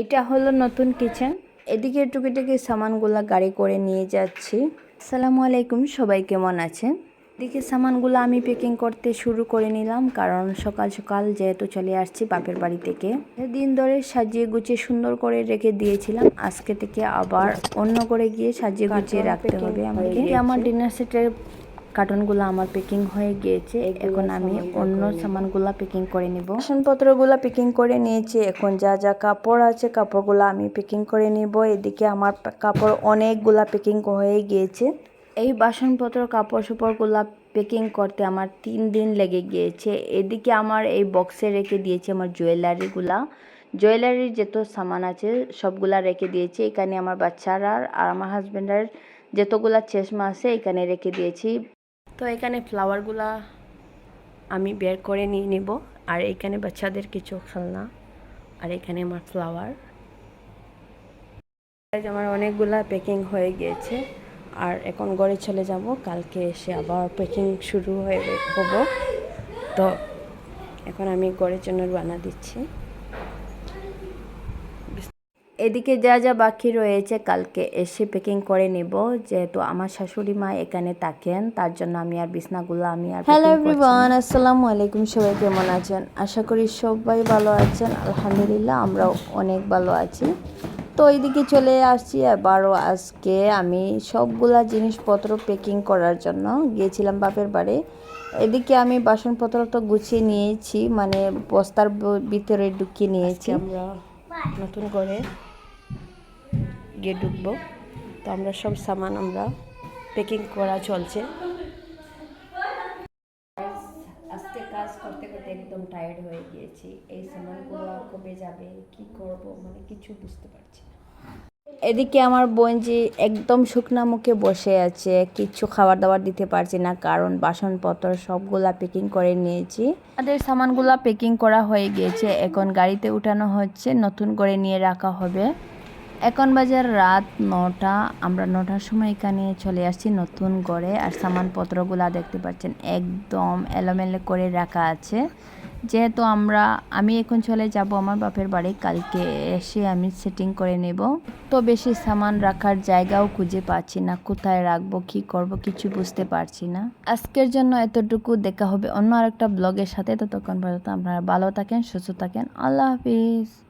এটা হলো নতুন কিচেন। এদিকে টুকিটাকি সামানগুলো গাড়ি করে নিয়ে যাচ্ছি। আসসালামু আলাইকুম সবাই কেমন আছেন? এদিকে সামানগুলো আমি প্যাকিং করতে শুরু করে নিলাম কারণ সকাল সকাল যেহেতু চলে আসছি বাপের বাড়ি থেকে। দিন ধরে সাজিয়ে গুছিয়ে সুন্দর করে রেখে দিয়েছিলাম আজকে থেকে আবার অন্য করে গিয়ে সাজিয়ে গুছিয়ে রাখতে হবে আমাকে। আমার ডিনার সেটের কার্টনগুলো আমার প্যাকিং হয়ে গিয়েছে। এখন আমি অন্য সামানগুলো প্যাকিং করে নিব। বাসনপত্রগুলো প্যাকিং করে নিয়েছি। এখন যা যা কাপড় আছে কাপড়গুলো আমি প্যাকিং করে নিব। এদিকে আমার কাপড় অনেকগুলা প্যাকিং হয়ে গিয়েছে। এই বাসনপত্র কাপড় চোপড়গুলো প্যাকিং করতে আমার তিন দিন লেগে গিয়েছে। এদিকে আমার এই বক্সে রেখে দিয়েছে আমার জুয়েলারিগুলা জুয়েলারির যত সামান আছে সবগুলা রেখে দিয়েছি। এখানে আমার বাচ্চারা আর আমার হাজব্যান্ডের যতগুলা চশমা আছে এখানে রেখে দিয়েছি। তো এখানে ফ্লাওয়ারগুলা আমি বের করে নিয়ে নিব। আর এখানে বাচ্চাদের কিছু খেলনা। আর এখানে আমার ফ্লাওয়ার আমার অনেকগুলা প্যাকিং হয়ে গিয়েছে। আর এখন ঘরে চলে যাব। কালকে এসে আবার প্যাকিং শুরু হয়ে হব তো এখন আমি ঘরের জন্য রান্না দিচ্ছি। এদিকে যা যা বাকি রয়েছে কালকে এসে প্যাকিং করে নেব। যেহেতু আমার শাশুড়ি মা এখানে থাকেন তার জন্য আমি আর বিছনাগুলো আমি আর হ্যালো এভরিওয়ান আসসালামু আলাইকুম সবাই কেমন আছেন? আশা করি সবাই ভালো আছেন। আলহামদুলিল্লাহ আমরাও অনেক ভালো আছি। তো এইদিকে চলে আসছি এবারও আজকে আমি সবগুলা জিনিসপত্র প্যাকিং করার জন্য গিয়েছিলাম বাপের বাড়ি। এদিকে আমি বাসনপত্র তো গুছিয়ে নিয়েছি মানে বস্তার ভিতরে ঢুকিয়ে নিয়েছি। আমরা নতুন করে গিয়ে ঢুকবো। তো আমরা সব সামান আমরা প্যাকিং করা চলছে। আজকে কাজ করতে করতে একদম টায়ার্ড হয়ে গিয়েছি। এই সামানগুলো কবে যাবে, কি করব মানে কিছু বুঝতে পারছি না। এদিকে আমার বোনজি একদম শুকনা মুখে বসে আছে কিচ্ছু খাবার দাবার দিতে পারছি না, কারণ বাসনপত্র সবগুলা প্যাকিং করে নিয়েছি। আমাদের সামানগুলা প্যাকিং করা হয়ে গিয়েছে, এখন গাড়িতে উঠানো হচ্ছে, নতুন করে নিয়ে রাখা হবে। এখন বাজার রাত নটা, আমরা নটার সময় এখানে চলে আসছি নতুন করে আর সামানপত্রগুলা দেখতে পাচ্ছেন, একদম এলোমেলো করে রাখা আছে। যেহেতু আমরা, আমি এখন চলে যাব আমার বাপের বাড়ি। কালকে এসে আমি সেটিং করে নেব। তো বেশি সামান রাখার জায়গাও খুঁজে পাচ্ছি না। কোথায় রাখব, কি করব, কিছু বুঝতে পারছি না। আজকের জন্য এতটুকু। দেখা হবে অন্য আরেকটা ব্লগের সাথে। ততক্ষণ পর্যন্ত আপনারা ভালো থাকেন, সুস্থ থাকেন। আল্লাহ হাফিজ।